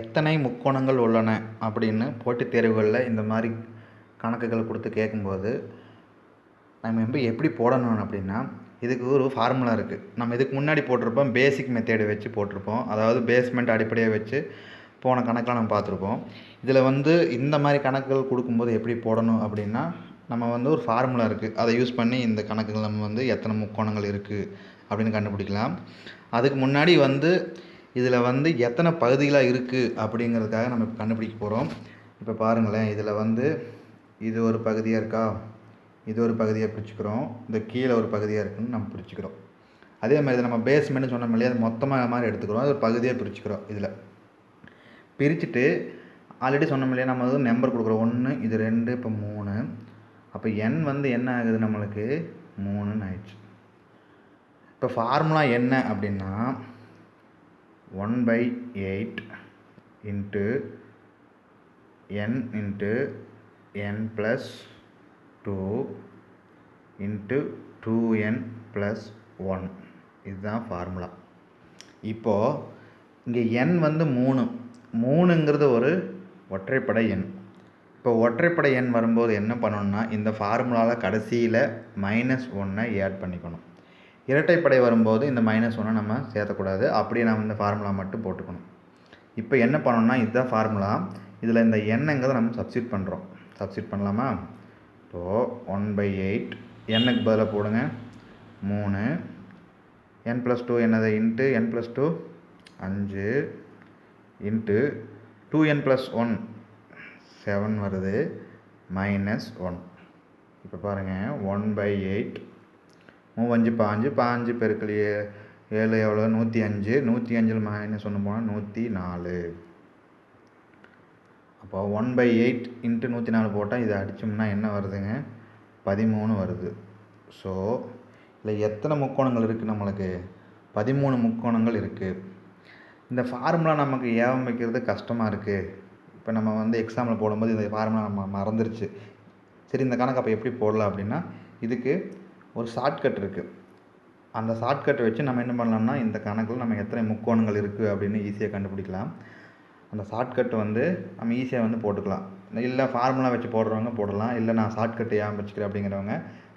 எத்தனை முக்கோணங்கள் உள்ளன அப்படின்னு போட்டித் தேர்வுகளில் இந்த மாதிரி கணக்குகள் கொடுத்து கேட்கும்போது நம்ம வந்து எப்படி போடணும் அப்படின்னா இதுக்கு ஒரு ஃபார்முலா இருக்குது நம்ம இதுக்கு முன்னாடி போட்டிருப்போம் பேசிக் மெத்தேடு வச்சு போட்டிருப்போம். அதாவது பேஸ்மெண்ட் அடிப்படையாக வச்சு போன கணக்கெலாம் நம்ம பார்த்துருப்போம். இதில் வந்து இந்த மாதிரி கணக்குகள் கொடுக்கும்போது எப்படி போடணும் அப்படின்னா நம்ம வந்து ஒரு ஃபார்முலா இருக்குது அதை யூஸ் பண்ணி இந்த கணக்குகள் நம்ம வந்து எத்தனை முக்கோணங்கள் இருக்குது அப்படின்னு கண்டுபிடிக்கலாம். அதுக்கு முன்னாடி வந்து இதில் வந்து எத்தனை பகுதிகளாக இருக்குது அப்படிங்கிறதுக்காக நம்ம இப்போ கண்டுபிடிக்க போகிறோம் இப்போ பாருங்களேன் இதில் வந்து இது ஒரு பகுதியாக இருக்கா? இது ஒரு பகுதியாக பிரிச்சுக்கிறோம். இந்த கீழே ஒரு பகுதியாக இருக்குன்னு நம்ம பிரிச்சுக்கிறோம். அதே மாதிரி நம்ம பேஸ்மெண்ட்னு சொன்னோம் இல்லையா அது மொத்தமாக மாதிரி எடுத்துக்கிறோம். அது ஒரு பகுதியாக பிரிச்சுக்கிறோம் இதில். பிரிச்சுட்டு ஆல்ரெடி சொன்னோம் இல்லையா நம்ம வந்து நம்பர் கொடுக்குறோம். ஒன்று இது ரெண்டு இப்போ மூணு. அப்போ எண் வந்து என்ன ஆகுது நம்மளுக்கு? மூணுன்னு ஆயிடுச்சு. இப்போ ஃபார்முலா என்ன அப்படின்னா one by eight into n into n plus two into two n plus one இதுதான் ஃபார்முலா இப்போது இங்கே எண் வந்து மூணு. மூணுங்கிறது ஒரு ஒற்றைப்படை எண். இப்போ ஒற்றைப்படை எண் வரும்போது என்ன பண்ணணும்னா இந்த ஃபார்முலாவில் கடைசியில் மைனஸ் ஒன்றை ஆட் பண்ணிக்கணும். இரட்டைப்படை வரும்போது இந்த மைனஸ் ஒன்றை நம்ம சேர்த்தக்கூடாது. அப்படியே நம்ம இந்த ஃபார்முலா மட்டும் போட்டுக்கணும். இப்போ என்ன பண்ணோம்னா இதுதான் ஃபார்முலா இதில் இந்த எண்ணுங்கிறத நம்ம சப்ஸ்டியூட் பண்ணுறோம் சப்ஸ்டியூட் பண்ணலாமா? இப்போது ஒன் பை எயிட் எண்ணுக்கு பதிலாக போடுங்க. மூணு என் ப்ளஸ் டூ என்னது? இன்ட்டு என் ப்ளஸ் டூ அஞ்சு into two n plus one seven வருது. மைனஸ் ஒன் இப்போ பாருங்கள் ஒன் பை எயிட் மூவஞ்சு பாஞ்சு பாஞ்சு பெருக்கல் ஏ ஏழு எவ்வளோ? நூற்றி அஞ்சு. நூற்றி அஞ்சில் மைனஸ் ஒன்று போனால் நூற்றி நாலு. அப்போ ஒன் பை எயிட் இன்ட்டு நூற்றி நாலு போட்டால் இதை அடித்தோம்னா என்ன வருதுங்க? பதிமூணு வருது. ஸோ இதில் எத்தனை முக்கோணங்கள் இருக்குது நம்மளுக்கு? பதிமூணு முக்கோணங்கள் இருக்குது இந்த ஃபார்முலா நமக்கு ஏவம் வைக்கிறது கஷ்டமாக இருக்குது இப்போ நம்ம வந்து எக்ஸாமில் போடும்போது இந்த ஃபார்முலா நம்ம மறந்துருச்சு. சரி இந்த கணக்கு அப்போ எப்படி போடலாம் அப்படின்னா இதுக்கு ஒரு ஷார்ட்கட் இருக்குது அந்த ஷார்ட்கட்டை வச்சு நம்ம என்ன பண்ணலாம்னா இந்த கணக்கில் நம்ம எத்தனை முக்கோணங்கள் இருக்குது அப்படின்னு ஈஸியாக கண்டுபிடிக்கலாம். அந்த ஷார்ட்கட் வந்து நம்ம ஈஸியாக வந்து போட்டுக்கலாம். இல்லை ஃபார்முலா வச்சு போடுறவங்க போடலாம். இல்லை நான் ஷார்ட்கட் ஏன் வச்சுக்கிறேன் அப்படிங்கிறவங்க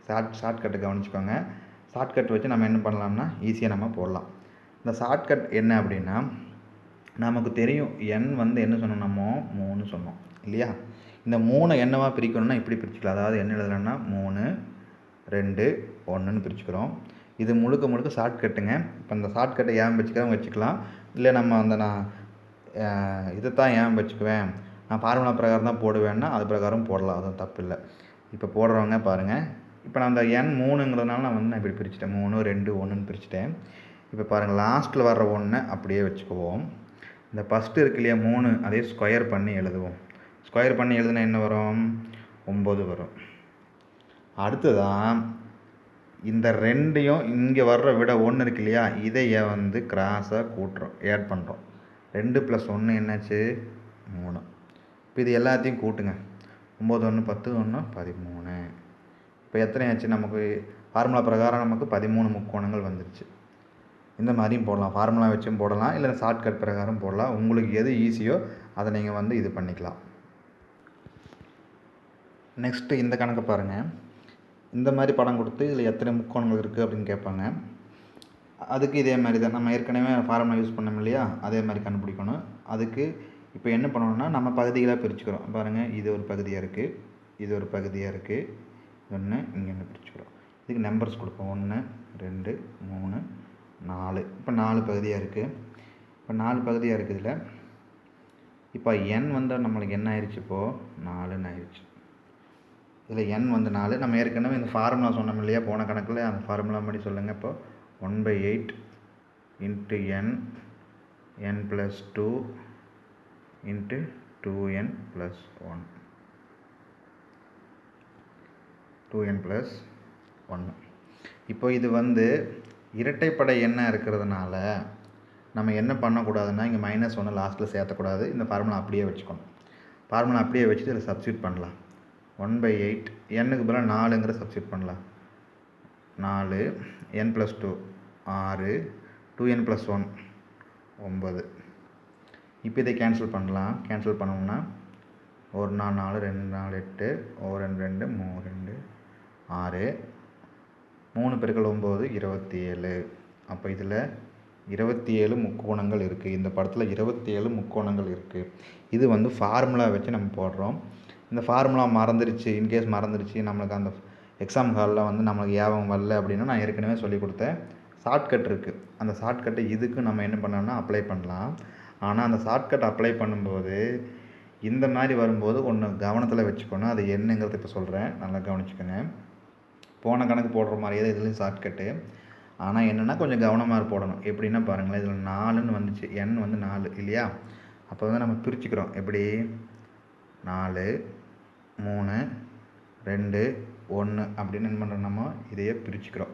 ஷார்ட் ஷார்ட்கட்டை கவனிச்சுக்கோங்க. ஷார்ட்கட் வச்சு நம்ம என்ன பண்ணலாம்னா ஈஸியாக நம்ம போடலாம். இந்த ஷார்ட்கட் என்ன அப்படின்னா நமக்கு தெரியும் எண் வந்து என்ன சொன்னோம் நம்ம? மூணு சொன்னோம். இல்லையா? இந்த மூணை என்னவாக பிரிக்கணும்னா இப்படி பிரிச்சுக்கலாம். அதாவது என்ன எழுதலாம்னா மூணு ரெண்டு ஒன்றுன்னு பிரிச்சுக்கிறோம். இது முழுக்க முழுக்க ஷார்ட்கட்டுங்க இப்போ இந்த ஷார்ட்கட்டை ஏன் வச்சுக்கிறவங்க வச்சுக்கலாம். இல்லை நம்ம அந்த நான் இதை தான் ஏன் வச்சுக்குவேன்? நான் ஃபார்முலா பிரகாரம் தான் போடுவேன்னா அது பிரகாரம் போடலாம். அதுவும் தப்பு இல்லை இப்போ போடுறவங்க பாருங்கள் இப்போ நான் அந்த எண் மூணுங்கிறதுனால நான் வந்து நான் இப்படி பிரிச்சுட்டேன். மூணு ரெண்டு ஒன்றுன்னு பிரிச்சுட்டேன். இப்போ பாருங்கள் லாஸ்ட்டில் வர்ற ஒன்று அப்படியே வச்சுக்குவோம். இந்த ஃபஸ்ட்டு இருக்கு இல்லையா மூணு அதே ஸ்கொயர் பண்ணி எழுதுவோம். ஸ்கொயர் பண்ணி எழுதுனா என்ன வரும்? ஒம்பது வரும். அடுத்ததான் இந்த ரெண்டையும் இங்கே வர்ற விட ஒன்று இருக்கு இல்லையா? இதைய வந்து கிராஸாக கூட்டுறோம் ஆட் பண்ணுறோம் ரெண்டு ப்ளஸ் ஒன்று என்னாச்சு? மூணு. இப்போ இது எல்லாத்தையும் கூட்டுங்க. ஒம்பது ஒன்று பத்து ஒன்று பதிமூணு. இப்போ எத்தனை ஆச்சு? நமக்கு ஃபார்முலா பிரகாரம் நமக்கு பதிமூணு முக்கோணங்கள் வந்துருச்சு. இந்த மாதிரியும் போடலாம். ஃபார்முலா வச்சும் போடலாம். இல்லை ஷார்ட்கட் பிரகாரம் போடலாம். உங்களுக்கு எது ஈஸியோ அதை நீங்கள் வந்து இது பண்ணிக்கலாம். நெக்ஸ்ட்டு இந்த கணக்கை பாருங்கள் இந்த மாதிரி படம் கொடுத்து இதில் எத்தனை முக்கோணங்கள் இருக்குது அப்படின்னு கேட்பாங்க. அதுக்கு இதே மாதிரி தான். நம்ம ஏற்கனவே ஃபார்முலா யூஸ் பண்ணோம் இல்லையா? அதே மாதிரி கண்டுபிடிக்கணும். அதுக்கு இப்போ என்ன பண்ணணும்னா நம்ம பகுதிகளாக பிரிச்சுக்கிறோம். பாருங்கள் இது ஒரு பகுதியாக இருக்குது இது ஒரு பகுதியாக இருக்குது ஒன்று இங்கே ஒன்று பிரிச்சுக்கிறோம். இதுக்கு நம்பர்ஸ் கொடுப்போம். ஒன்று ரெண்டு மூணு நாலு. இப்போ நாலு பகுதியாக இருக்குது இப்போ நாலு பகுதியாக இருக்குது இதில் இப்போ எண் வந்து நம்மளுக்கு என்ன ஆயிடுச்சு இப்போது நாலுன்னு ஆயிடுச்சு இதில் என் வந்து நாலு. நம்ம ஏற்கனவே இந்த ஃபார்முலா சொன்னோம் இல்லையா? போன கணக்கில். அந்த ஃபார்முலா படி சொல்லுங்கள் இப்போ. One by eight into n n plus two into two n plus one two n plus ஒன்று இப்போ இது வந்து இரட்டைப்படை எண்ணாக இருக்கிறதுனால நம்ம என்ன பண்ணக்கூடாதுன்னா இங்கே மைனஸ் ஒன்று லாஸ்ட்டில் சேர்த்தக்கூடாது. இந்த ஃபார்முலா அப்படியே வச்சுக்கணும். ஃபார்முலா அப்படியே வச்சுட்டு இதில் சப்ஸ்டியூட் பண்ணலாம். ஒன் பை எயிட் என்னுக்கு பதிலாக நாலுங்கிற சப்ஸ்டியூட் பண்ணலாம். நாலு என் ப்ளஸ் டூ ஆறு டூ என் ப்ளஸ் ஒன் ஒம்பது இப்போ இதை கேன்சல் பண்ணலாம். கேன்சல் பண்ணோம்னா ஒரு நாலு நாலு ரெண்டு நாலு எட்டு ஒரு ரெண்டு ரெண்டு மூணு ரெண்டு ஆறு. மூணு பெருக்கள் ஒம்பது இருபத்தி ஏழு அப்போ இதில் இருபத்தி ஏழு முக்கோணங்கள் இருக்குது இந்த படத்தில் இருபத்தி ஏழு முக்கோணங்கள் இருக்குது இது வந்து ஃபார்முலா வச்சு நம்ம போடுறோம். இந்த ஃபார்முலா மறந்துருச்சு இன்கேஸ் மறந்துருச்சு நம்மளுக்கு அந்த எக்ஸாம் ஹாலில் வந்து நம்மளுக்கு ஞாபகம் வரல அப்படின்னா நான் ஏற்கனவே சொல்லி கொடுத்தேன். ஷார்ட்கட் இருக்குது அந்த ஷார்ட்கட்டை இதுக்கு நம்ம என்ன பண்ணோம்னா அப்ளை பண்ணலாம். ஆனால் அந்த ஷார்ட்கட் அப்ளை பண்ணும்போது இந்த மாதிரி வரும்போது ஒன்று கவனத்தில் வச்சுக்கணும். அது என்னங்கிறது இப்போ சொல்கிறேன் நல்லா கவனிச்சுக்கோங்க. போன கணக்கு போடுற மாதிரியே தான் இதுலேயும் ஷார்ட்கட்டு ஆனால் என்னென்னா கொஞ்சம் கவனமாக போடணும். எப்படின்னா பாருங்களேன் இதில் நாலுன்னு வந்துச்சு. எண் வந்து நாலு இல்லையா? அப்போ வந்து நம்ம பிரிச்சுக்கிறோம். எப்படி? நாலு மூணு ரெண்டு ஒன்று அப்படின்னு என்ன பண்ணுறோம் நம்ம? இதையே பிரிச்சுக்கிறோம்.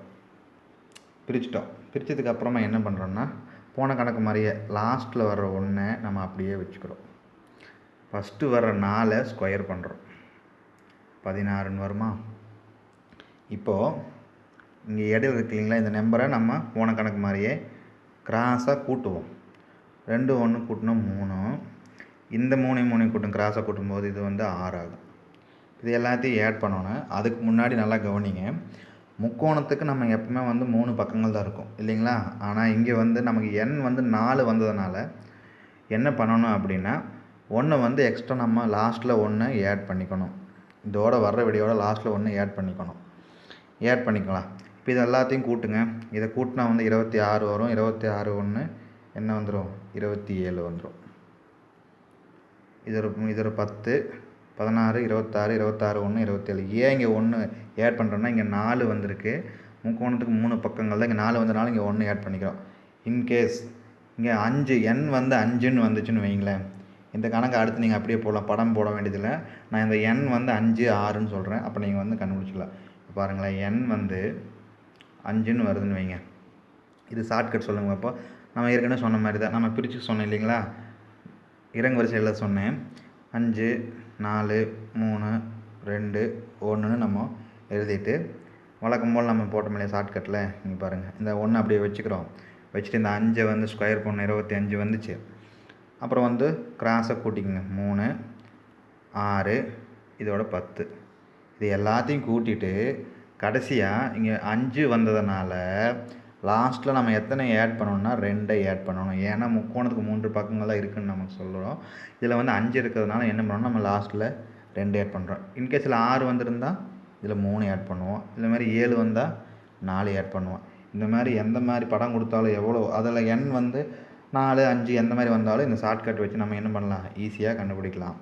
பிரிச்சிட்டோம். பிரித்ததுக்கப்புறமா என்ன பண்ணுறோம்னா போன கணக்கு மாதிரியே லாஸ்ட்டில் வர்ற ஒன்றை நம்ம அப்படியே வச்சுக்கிறோம். ஃபஸ்ட்டு வர்ற நாலை ஸ்கொயர் பண்ணுறோம் பதினாறுன்னு வருமா? இப்போது இங்கே இடையில இருக்கு இல்லைங்களா இந்த நம்பரை நம்ம போன கணக்கு மாதிரியே கிராஸாக கூட்டுவோம். ரெண்டு ஒன்று கூட்டினா மூணு. இந்த மூணையும் மூணையும் கூட்டும் கிராஸை கூட்டும்போது இது வந்து ஆறு ஆகும் இது எல்லாத்தையும் ஆட் பண்ணணும். அதுக்கு முன்னாடி நல்லா கவனிங்க. முக்கோணத்துக்கு நம்ம எப்பவுமே வந்து மூணு பக்கங்கள் தான் இருக்கும். இல்லைங்களா? ஆனால் இங்கே வந்து நமக்கு எண் வந்து நாலு வந்ததுனால என்ன பண்ணணும் அப்படின்னா ஒன்று வந்து எக்ஸ்ட்ரா நம்ம லாஸ்ட்டில் ஒன்று ஆட் பண்ணிக்கணும். இதோட வர்ற வீடியோட லாஸ்ட்டில் ஒன்று ஆட் பண்ணிக்கணும். ஆட் பண்ணிக்கலாம். இப்போ இது எல்லாத்தையும் கூட்டுங்க. இதை கூட்டினா வந்து இருபத்தி ஆறு வரும். இருபத்தி ஆறு ஒன்று என்ன வந்துடும் இருபத்தி ஏழு வந்துடும் இது ஒரு இது ஒரு பத்து பதினாறு இருபத்தாறு இருபத்தாறு ஒன்று இருபத்தேழு. ஏன் இங்கே ஒன்று ஆட் பண்ணுறோன்னா இங்கே நாலு வந்திருக்கு. முக்கோணத்துக்கு மூணு பக்கங்கள் தான். இங்கே நாலு வந்தனால இங்கே ஒன்று ஆட் பண்ணிக்கிறோம். இன்கேஸ் இங்கே அஞ்சு எண் வந்து அஞ்சுன்னு வந்துச்சுன்னு வைங்களேன் இந்த கணக்கு அடுத்து நீங்கள் அப்படியே போடலாம். படம் போட வேண்டியதில்லை. நான் இந்த எண் வந்து அஞ்சு ஆறுன்னு சொல்கிறேன் அப்போ நீங்கள் வந்து கண்டுபிடிச்சிடலாம். இப்போ பாருங்களேன். எண் வந்து அஞ்சுன்னு வருதுன்னு வைங்க இது ஷார்ட்கட் சொல்லுங்கள் அப்போ. நம்ம ஏற்கனவே சொன்ன மாதிரி தான். நம்ம பிரித்து சொன்னோம் இல்லைங்களா? இறங்கு வரிசையில் சொன்னேன். அஞ்சு நாலு மூணு ரெண்டு ஒன்றுன்னு நம்ம எழுதிட்டு வழக்கம் போல் நம்ம போட்ட இல்லையா ஷார்ட்கட்டில் இங்கே பாருங்கள் இந்த ஒன்று அப்படியே வச்சுக்கிறோம். வச்சுட்டு இந்த அஞ்சை வந்து ஸ்கொயர் பண்ண இருபத்தி அஞ்சு வந்துச்சு. அப்புறம் வந்து கிராஸை கூட்டிக்கங்க. மூணு ஆறு இதோட பத்து. இது எல்லாத்தையும் கூட்டிட்டு கடைசியாக இங்கே அஞ்சு வந்ததுனால லாஸ்ட்டில் நம்ம எத்தனை ஆட் பண்ணணும்னா ரெண்டை ஆட் பண்ணணும். ஏன்னா முக்கோணத்துக்கு மூன்று பக்கங்கள் தான் இருக்குதுன்னு நமக்கு சொல்கிறோம் இதில் வந்து அஞ்சு இருக்கிறதுனால என்ன பண்ணணும் நம்ம லாஸ்ட்டில் ரெண்டு ஆட் பண்ணுறோம் இன்கேஸ் இதில் ஆறு வந்திருந்தால் இதில் மூணு ஆட் பண்ணுவோம். இந்த மாதிரி ஏழு வந்தால் நாலு ஆட் பண்ணுவோம். இந்த மாதிரி எந்த மாதிரி படம் கொடுத்தாலும் எவ்வளோ அதில் எண் வந்து நாலு அஞ்சு எந்த மாதிரி வந்தாலும் இந்த ஷார்ட்கட் வச்சு நம்ம என்ன பண்ணலாம்? ஈஸியாக கண்டுபிடிக்கலாம்.